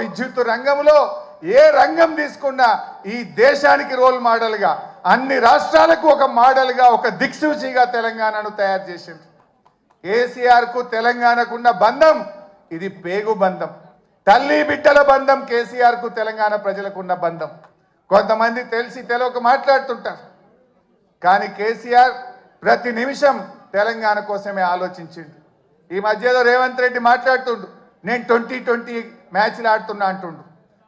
విద్యుత్ రంగంలో ఏ రంగం తీసుకున్నా ఈ దేశానికి రోల్ మోడల్గా అన్ని రాష్ట్రాలకు ఒక మోడల్గా ఒక దిక్సూచిగా తెలంగాణను తయారు చేసింది కేసీఆర్కు తెలంగాణకున్న బంధం ఇది పేగు బంధం. తల్లి బిడ్డల బంధం కేసీఆర్కు తెలంగాణ ప్రజలకున్న బంధం. కొంతమంది తెలిసి తెలవక మాట్లాడుతుంటారు. కానీ కేసీఆర్ ప్రతి నిమిషం తెలంగాణ కోసమే ఆలోచించిండు. ఈ మధ్యలో రేవంత్ రెడ్డి మాట్లాడుతుండు. నేను ట్వంటీ ట్వంటీ మ్యాచ్లు ఆడుతున్నా అంటుండు.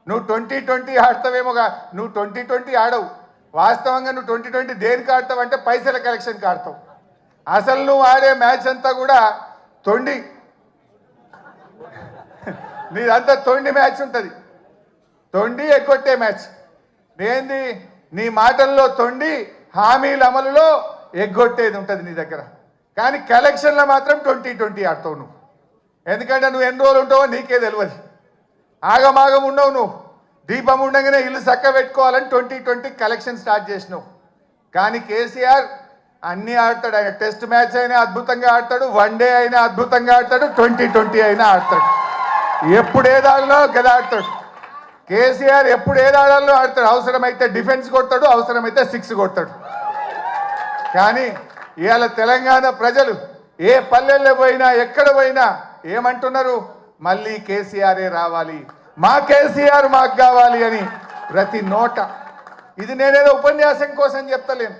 నువ్వు ట్వంటీ ట్వంటీ ఆడతావేమోగా? నువ్వు ట్వంటీ ట్వంటీ ఆడవు. వాస్తవంగా నువ్వు ట్వంటీ ట్వంటీ దేనికి ఆడతావు అంటే పైసల కలెక్షన్కి ఆడతావు. అసలు నువ్వు ఆడే మ్యాచ్ అంతా కూడా తొండి. నీదంతా తొండి మ్యాచ్ ఉంటుంది. తొండి ఎగ్గొట్టే మ్యాచ్. ఏంది? నీ మాటల్లో తొండి హామీల అమలులో ఎగ్గొట్టేది ఉంటుంది నీ దగ్గర. కానీ కలెక్షన్లో మాత్రం ట్వంటీ ట్వంటీ ఆడతావు నువ్వు. ఎందుకంటే నువ్వు ఎన్ని రోజులు ఉంటావో నీకే తెలియదు ఆగమాగం ఉండవు నువ్వు. దీపం ఉండగానే ఇల్లు చక్క పెట్టుకోవాలని ట్వంటీ ట్వంటీ కలెక్షన్ స్టార్ట్ చేసినావు. కానీ కేసీఆర్ అన్నీ ఆడతాడు. ఆయన టెస్ట్ మ్యాచ్ అయినా అద్భుతంగా ఆడతాడు. వన్ డే అయినా అద్భుతంగా ఆడతాడు. ట్వంటీ ట్వంటీ అయినా ఆడతాడు. ఎప్పుడు ఏదాడలో గదా ఆడతాడు. కేసీఆర్ ఎప్పుడు ఏదాడాలో ఆడతాడు? అవసరమైతే డిఫెన్స్ కొడతాడు అవసరమైతే సిక్స్ కొడతాడు. కానీ ఇవాళ తెలంగాణ ప్రజలు ఏ పల్లెల్లో పోయినా ఎక్కడ పోయినా ఏమంటున్నారు? మళ్ళీ కేసీఆరే రావాలి? మా కేసీఆర్ మాకు కావాలి అని ప్రతి నోట. ఇది నేనేదో ఉపన్యాసం కోసం చెప్తలేను.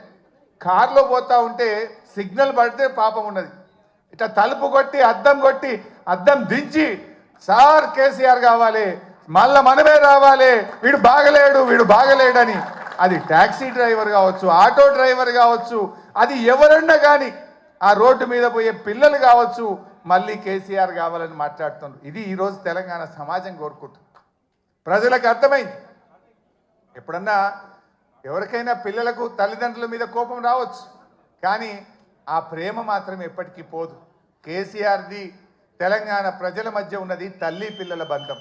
కారులో పోతా ఉంటే సిగ్నల్ పడితే పాపం ఉన్నది. ఇట్లా తలుపు కొట్టి అద్దం కొట్టి అద్దం దించి సార్ కేసీఆర్ కావాలి. మళ్ళా మనమే రావాలి. వీడు బాగలేడు వీడు బాగలేడని. అది ట్యాక్సీ డ్రైవర్ కావచ్చు ఆటో డ్రైవర్ కావచ్చు అది ఎవరన్నా కానీ ఆ రోడ్డు మీద పోయే పిల్లలు కావచ్చు మళ్ళీ కేసీఆర్ కావాలని మాట్లాడుతున్నారు ఇది ఈరోజు తెలంగాణ సమాజం కోరుకుంటుంది. ప్రజలకు అర్థమైంది. ఎప్పుడన్నా ఎవరికైనా పిల్లలకు తల్లిదండ్రుల మీద కోపం రావచ్చు. కానీ ఆ ప్రేమ మాత్రం ఎప్పటికీ పోదు. కేసీఆర్ది తెలంగాణ ప్రజల మధ్య ఉన్నది తల్లి పిల్లల బంధం.